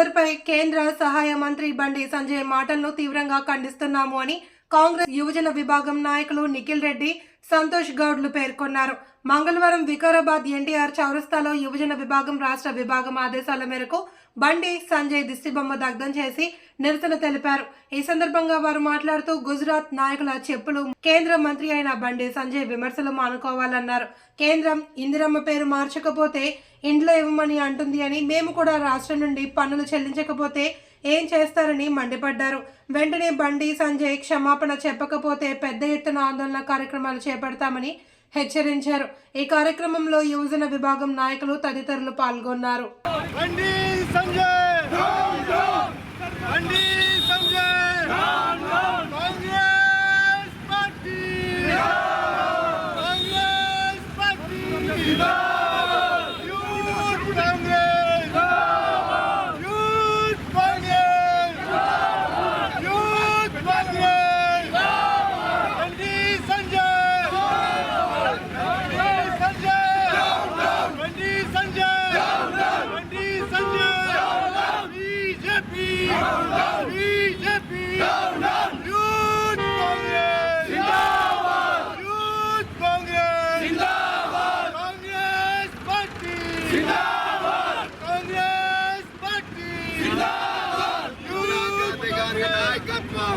ఖద్దర్పై కేంద్ర సహాయ మంత్రి బండి సంజయ్ మాటలను తీవ్రంగా ఖండిస్తున్నాము అని కాంగ్రెస్ యువజన విభాగం నాయకులు నిఖిల్ రెడ్డి సంతోష్ గౌడ్లు పేర్కొన్నారు. మంగళవారం వికారాబాద్ ఎన్టీఆర్ చౌరస్తాలో యువజన విభాగం రాష్ట్ర విభాగం ఆదేశాల మేరకు బండి సంజయ్ దిష్టిబొమ్మ దగ్ధం చేసి నిరసన తెలిపారు. ఈ సందర్భంగా వారు మాట్లాడుతూ గుజరాత్ నాయకుల చెప్పులు కేంద్ర మంత్రి అయిన బండి సంజయ్ విమర్శలు మానుకోవాలన్నారు. కేంద్రం ఇందిరమ్మ పేరు మార్చకపోతే ఇంట్లో ఇవ్వమని అంటుంది అని మేము కూడా రాష్ట్రం నుండి పన్నులు చెల్లించకపోతే ఏం చేస్తారని మండిపడ్డారు. వెంటనే బండి సంజయ్ క్షమాపణ చెప్పకపోతే పెద్ద ఎత్తున ఆందోళన కార్యక్రమాలు చేపడతామని హెచ్చరించారు. ఈ కార్యక్రమంలో యువజన విభాగం నాయకులు తదితరులు పాల్గొన్నారు Bandi Sanjay Bandi Sanjay Congress party Congress party youth Congress youth Congress youth Congress Bandi Sanjay Bandi Sanjay Bandi Sanjay Bandi Sanjay BJP BJP youth Congress youth Congress Congress party Congress party youth గారి నాయకత్వం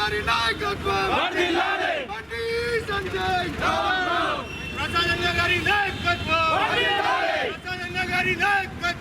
గారి నాయకత్వం. సంజయ్. ప్రసాద్ గారి నాయకత్వం. ప్రసాద్ గారి నాయకత్వం.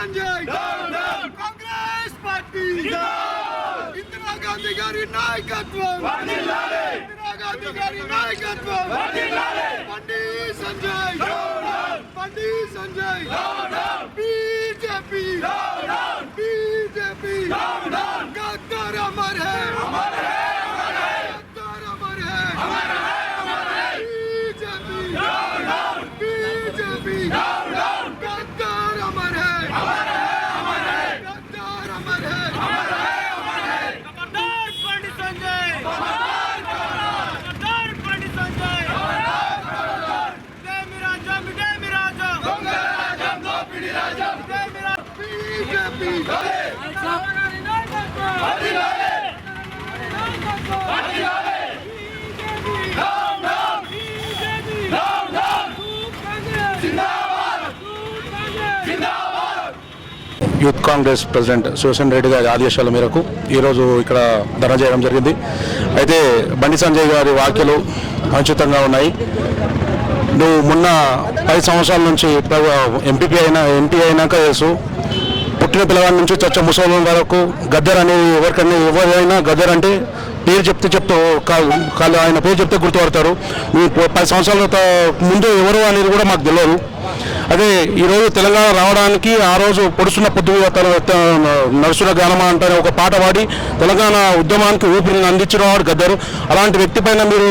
Sanjay! Congress party! Indira Gandhi గారి నాయకత్వం! ఇందిరా గాంధీ గారి నాయకత్వం! Bandi Sanjay! Bandi Sanjay! BJP! Youth Congress president Shivasena Reddy గారి ఆదేశాల మేరకు ఈరోజు ఇక్కడ ధర్నా చేయడం జరిగింది. అయితే బండి సంజయ్ గారి వ్యాఖ్యలు అనుచితంగా ఉన్నాయి. నువ్వు మొన్న పది సంవత్సరాల నుంచి ఎంపీపీ అయినా ఎంపీ అయినాక తెలుసు పుట్టిన పిల్లవాడి నుంచి చచ్చ ముసలం వరకు గద్దర్ అనేది ఎవరికైనా ఎవరైనా గద్దర్ అంటే పేరు చెప్తే చెప్తూ కాదు ఆయన పేరు చెప్తే గుర్తుపడతారు. పది సంవత్సరాల ముందు ఎవరు అనేది కూడా మాకు తెలియదు. అదే ఈరోజు తెలంగాణ రావడానికి ఆ రోజు పొడుచున్న పొద్దు తన గానమా అంటారు ఒక పాట పాడి తెలంగాణ ఉద్యమానికి ఊపిరిని అందించిన వాడు గద్దరు. అలాంటి వ్యక్తి పైన మీరు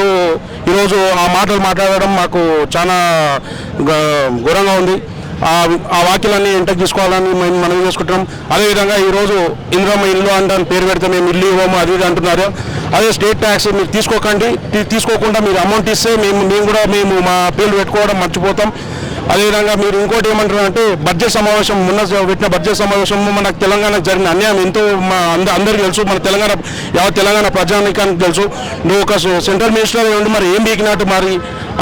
ఈరోజు ఆ మాటలు మాట్లాడడం మాకు చాలా ఘోరంగా ఉంది. ఆ వాక్యాలన్నీ ఎంటర్ తీసుకోవాలని మేము మనం చేసుకుంటున్నాం. అదేవిధంగా ఈరోజు ఇంద్రమ్మ ఇల్లు అంటాను పేరు పెడితే మేము ఇల్లు ఇవ్వము అది ఇది అంటున్నారు. అదే స్టేట్ ట్యాక్స్ మీరు తీసుకోకండి తీసుకోకుండా మీరు అమౌంట్ ఇస్తే మేము మేము కూడా మేము మా పేర్లు పెట్టుకోవడం మర్చిపోతాం. అదేవిధంగా మీరు ఇంకోటి ఏమంటారు అంటే బడ్జెట్ సమావేశం మొన్న పెట్టిన బడ్జెట్ సమావేశం మన తెలంగాణకు జరిగిన అన్యాయం ఎంతో మా అంద అందరికీ తెలుసు. మన తెలంగాణ యావత్ తెలంగాణ ప్రజానికానికి తెలుసు. నువ్వు ఒక సెంట్రల్ మినిస్టర్ ఉండి మరి ఏం బీకినట్టు మరి?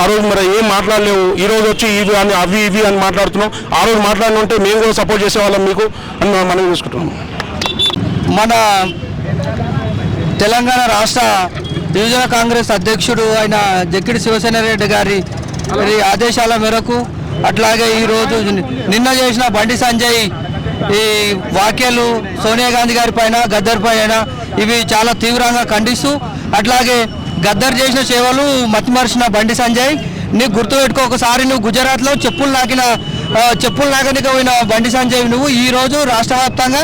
ఆ రోజు మరి ఏం మాట్లాడలేవు. ఈ రోజు వచ్చి ఇవి అని అవి ఇవి అని మాట్లాడుతున్నావు. ఆ రోజు మాట్లాడిన ఉంటే మేము కూడా సపోర్ట్ చేసేవాళ్ళం మీకు అని మనం చూసుకుంటున్నాం. మన తెలంగాణ రాష్ట్ర యువజన కాంగ్రెస్ అధ్యక్షుడు అయిన జక్కిడి శివసేన రెడ్డి గారి మరి ఆదేశాల మేరకు అట్లాగే ఈరోజు నిన్న చేసిన బండి సంజయ్ ఈ వాక్యాలు సోనియా గాంధీ గారి పైన గద్దర్ పైన ఇవి చాలా తీవ్రంగా ఖండిస్తూ అట్లాగే గద్దర్ చేసిన సేవలు మతిమరిచిన బండి సంజయ్ నీకు గుర్తుపెట్టుకో ఒకసారి నువ్వు గుజరాత్లో చెప్పులు నాకిన చెప్పులు నాకనిక పోయిన బండి సంజయ్ నువ్వు ఈ రోజు రాష్ట్ర వ్యాప్తంగా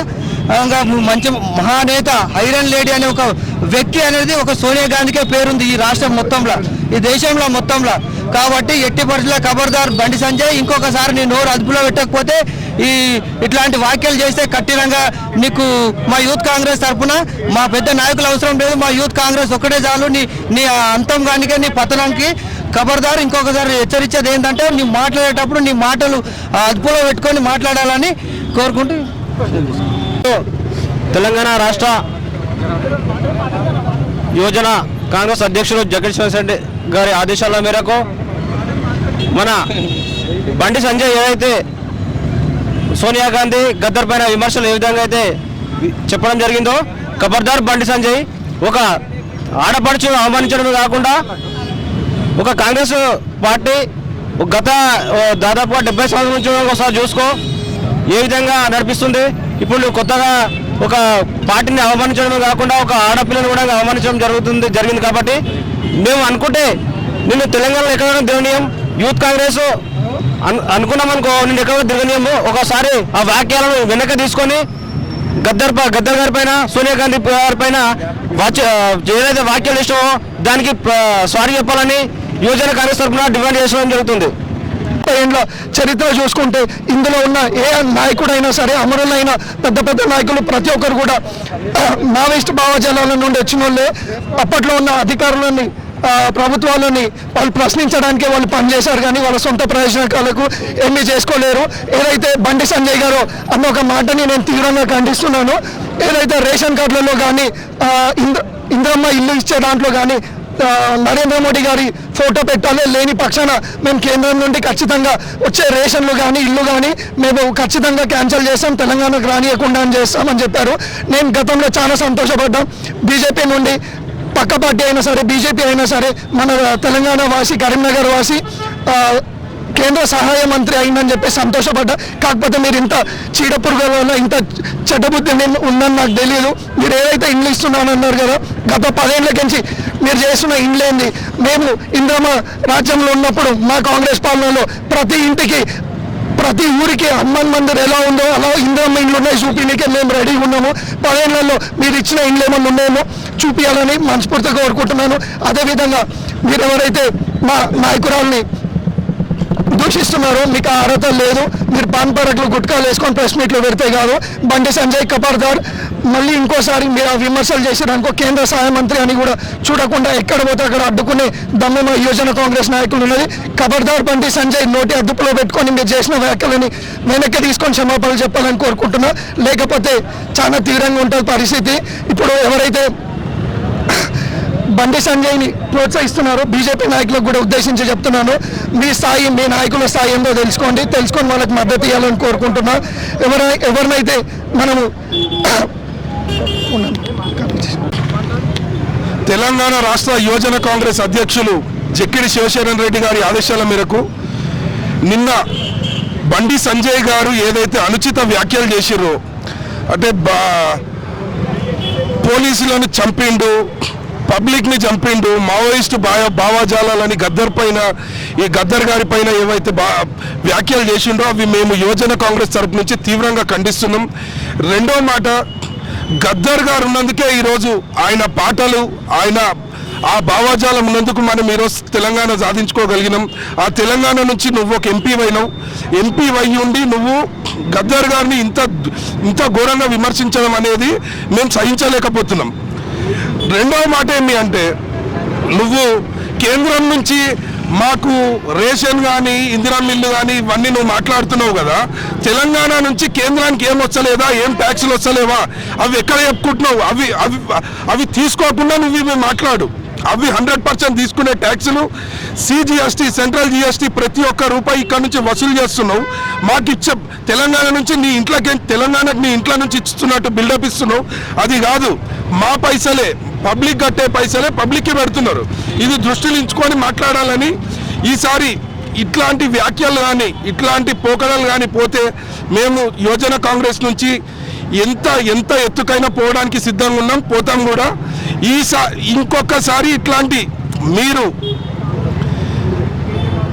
మంచి మహానేత ఐరన్ లేడీ అనే ఒక వ్యక్తి అనేది ఒక సోనియా గాంధీకే పేరుంది ఈ రాష్ట్రం మొత్తంలో ఈ దేశంలో మొత్తంలో. కాబట్టి ఎట్టి పరిస్థితుల్లో ఖబర్దార్ బండి సంజయ్ ఇంకొకసారి నీ నోరు అదుపులో పెట్టకపోతే ఈ ఇట్లాంటి వ్యాఖ్యలు చేస్తే కఠినంగా నీకు మా యూత్ కాంగ్రెస్ తరఫున మా పెద్ద నాయకులు అవసరం లేదు. మా యూత్ కాంగ్రెస్ ఒక్కటే చాలు. నీ నీ అంతం కానికే నీ పతనానికి ఖబర్దారు ఇంకొకసారి హెచ్చరించేది ఏంటంటే నీ మాట్లాడేటప్పుడు నీ మాటలు అదుపులో పెట్టుకొని మాట్లాడాలని కోరుకుంటూ తెలంగాణ రాష్ట్ర యోజన కాంగ్రెస్ అధ్యక్షులు జగదీశ్వర్ రెడ్డి గారి ఆదేశాల మేరకు మన బండి సంజయ్ ఏదైతే సోనియా గాంధీ గద్దర్ పైన విమర్శలు ఏ విధంగా అయితే చెప్పడం జరిగిందో ఖబర్దార్ బండి సంజయ్ ఒక ఆడపడుచును అవమానించడమే కాకుండా ఒక కాంగ్రెస్ పార్టీ ఒక గత దాదాపుగా డెబ్బై సంవత్సరాల నుంచి ఒకసారి చూసుకో ఏ విధంగా నడిపిస్తుంది. ఇప్పుడు కొత్తగా ఒక పార్టీని అవమానించడమే కాకుండా ఒక ఆడపిల్లని కూడా అవమానించడం జరుగుతుంది జరిగింది కాబట్టి మేము అనుకుంటే నిన్ను తెలంగాణలో ఎక్కడ దేవనీయం. యూత్ కాంగ్రెస్ అను అనుకున్నాం అనుకో నిన్ను ఎక్కడ తిరగలేము ఒకసారి ఆ వాక్యాలను వెనక తీసుకొని గద్దర్ ప- గద్దర్ గారి పైన సోనియా గాంధీ గారి పైన ఏదైతే వాక్యాలు ఇష్టమో దానికి సారీ చెప్పాలని యువజన కాంగ్రెస్ తరఫున డిమాండ్ చేసడం జరుగుతుంది. ఏండ్ల చరిత్ర చూసుకుంటే ఇందులో ఉన్న ఏ నాయకుడైనా సరే అమరులైన పెద్ద పెద్ద నాయకులు ప్రతి ఒక్కరు కూడా మావోయిస్ట్ భావజాలాల నుండి వచ్చిన వాళ్ళే అప్పట్లో ఉన్న అధికారులని ప్రభుత్వాలని వాళ్ళు ప్రశ్నించడానికి వాళ్ళు పనిచేశారు కానీ వాళ్ళ సొంత ప్రయోజనకాలకు ఏమీ చేసుకోలేరు. ఏదైతే బండి సంజయ్ గారు అన్న ఒక మాటని నేను తీవ్రంగా ఖండిస్తున్నాను. ఏదైతే రేషన్ కార్డులలో కానీ ఇంద్ర ఇంద్రమ్మ ఇల్లు ఇచ్చే దాంట్లో కానీ నరేంద్ర మోడీ గారి ఫోటో పెట్టాలి లేని పక్షాన మేము కేంద్రం నుండి ఖచ్చితంగా వచ్చే రేషన్లు కానీ ఇల్లు కానీ మేము ఖచ్చితంగా క్యాన్సిల్ చేస్తాం తెలంగాణకు రానియకుండా అని చేస్తామని చెప్పారు. నేను గతంలో చాలా సంతోషపడ్డాం. బీజేపీ నుండి పక్క పార్టీ అయినా సరే బీజేపీ అయినా సరే మన తెలంగాణ వాసి కరీంనగర్ వాసి కేంద్ర సహాయ మంత్రి అయిందని చెప్పి సంతోషపడ్డా. కాకపోతే మీరు ఇంత చీడపురుగుల ఇంత చెడ్డబుద్ధి నేను ఉందని నాకు తెలియదు మీరు ఏదైతే ఇండ్లు ఇస్తున్నానన్నారు కదా గత పదేళ్ళకించి మీరు చేస్తున్న ఇండ్లేంది? మేము ఇంద్రమ రాజ్యంలో ఉన్నప్పుడు మా కాంగ్రెస్ పాలనలో ప్రతి ఇంటికి ప్రతి ఊరికి హనుమాన్ మందిర్ ఎలా ఉందో అలా ఇంద్రమ్మ ఇండ్లు ఉన్నాయి. చూపించడానికి మేము రెడీగా ఉన్నాము. పదేళ్ళలో మీరు ఇచ్చిన ఇండ్లు ఏమన్నా ఉన్నాయేమో చూపించాలని మనస్ఫూర్తిగా కోరుకుంటున్నాను. అదేవిధంగా మీరు ఎవరైతే మా నాయకురాల్ని దూషిస్తున్నారు మీకు ఆ అర్హత లేదు. మీరు పాన్ పరకులు గుట్కాలు వేసుకొని ప్రెస్ మీట్లు పెడితే కాదు. బండి సంజయ్ కపర్దార్ మళ్ళీ ఇంకోసారి మీరు ఆ విమర్శలు చేసేదానికో కేంద్ర సహాయ మంత్రి అని కూడా చూడకుండా ఎక్కడ పోతే అక్కడ అడ్డుకునే దమ్ము యువజన కాంగ్రెస్ నాయకులు ఉన్నది. కబర్దార్ బండి సంజయ్ నోటి అదుపులో పెట్టుకొని మీరు చేసిన వ్యాఖ్యలని వెనక్కి తీసుకొని క్షమాపణలు చెప్పాలని కోరుకుంటున్నా. లేకపోతే చాలా తీవ్రంగా ఉంటుంది పరిస్థితి. ఇప్పుడు ఎవరైతే బండి సంజయ్ని ప్రోత్సహిస్తున్నారు. బీజేపీ నాయకులకు కూడా ఉద్దేశించి చెప్తున్నాను. మీ స్థాయి మీ నాయకుల స్థాయి ఏందో తెలుసుకోండి. తెలుసుకొని వాళ్ళకి మద్దతు ఇవ్వాలని కోరుకుంటున్నా. ఎవరై ఎవరినైతే మనము తెలంగాణ రాష్ట్ర యువజన కాంగ్రెస్ అధ్యక్షులు జక్కిడి శివశరణ్ రెడ్డి గారి ఆదేశాల మేరకు నిన్న బండి సంజయ్ గారు ఏదైతే అనుచిత వ్యాఖ్యలు చేసిర్రో అంటే బా పోలీసులను చంపిండు పబ్లిక్ని చంపిండు. మావోయిస్టు భావ భావాజాలని గద్దర్ పైన ఈ గద్దర్ గారి పైన ఏవైతే బా వ్యాఖ్యలు చేసిండో అవి మేము యువజన కాంగ్రెస్ తరపు నుంచి తీవ్రంగా ఖండిస్తున్నాం. రెండో మాట గద్దర్ గారు ఉన్నందుకే ఈరోజు ఆయన పాటలు ఆయన ఆ భావాజాలం ఉన్నందుకు మనం ఈరోజు తెలంగాణ సాధించుకోగలిగినాం. ఆ తెలంగాణ నుంచి నువ్వు ఒక ఎంపీ అయినావు. ఎంపీ అయి ఉండి నువ్వు గద్దర్ గారిని ఇంత ఇంత ఘోరంగా విమర్శించడం అనేది మేము సహించలేకపోతున్నాం. రెండవ మాట ఏమి అంటే నువ్వు కేంద్రం నుంచి మాకు రేషన్ కానీ ఇందిరా మిల్లు కానీ ఇవన్నీ నువ్వు మాట్లాడుతున్నావు కదా తెలంగాణ నుంచి కేంద్రానికి ఏం వచ్చలేదా ఏం ట్యాక్సులు వస్తలేవా అవి ఎక్కడ చెప్పుకుంటున్నావు? అవి అవి అవి తీసుకోకుండా నువ్వు ఇవి మాట్లాడు. అవి హండ్రెడ్ పర్సెంట్ తీసుకునే ట్యాక్సులు సిజిఎస్టీ సెంట్రల్ జిఎస్టీ ప్రతి ఒక్క రూపాయి ఇక్కడ నుంచి వసూలు చేస్తున్నావు. మాకు ఇచ్చే తెలంగాణ నుంచి నీ ఇంట్లోకి తెలంగాణకి నీ ఇంట్లో నుంచి ఇస్తున్నట్టు బిల్డప్ ఇస్తున్నావు. అది కాదు మా పైసలే పబ్లిక్ కట్టే పైసలే పబ్లిక్కి పెడుతున్నారు. ఇది దృష్టిలో ఉంచుకొని మాట్లాడాలని ఈసారి ఇట్లాంటి వ్యాఖ్యలు కానీ ఇట్లాంటి పోకడలు కానీ పోతే మేము యోజన కాంగ్రెస్ నుంచి ఎంత ఎంత ఎత్తుకైనా పోవడానికి సిద్ధంగా ఉన్నాం పోతాం కూడా. ఈసారి ఇంకొకసారి ఇట్లాంటి మీరు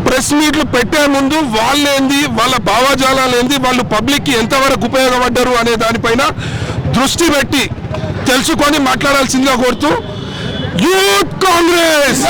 ప్రెస్ మీట్లు పెట్టే ముందు వాళ్ళేంది వాళ్ళ భావజాలాలు ఏంది వాళ్ళు పబ్లిక్కి ఎంతవరకు ఉపయోగపడ్డారు అనే దానిపైన దృష్టి పెట్టి తెలుసుకొని మాట్లాడాల్సిందిగా కోరుతూ యూత్ కాంగ్రెస్!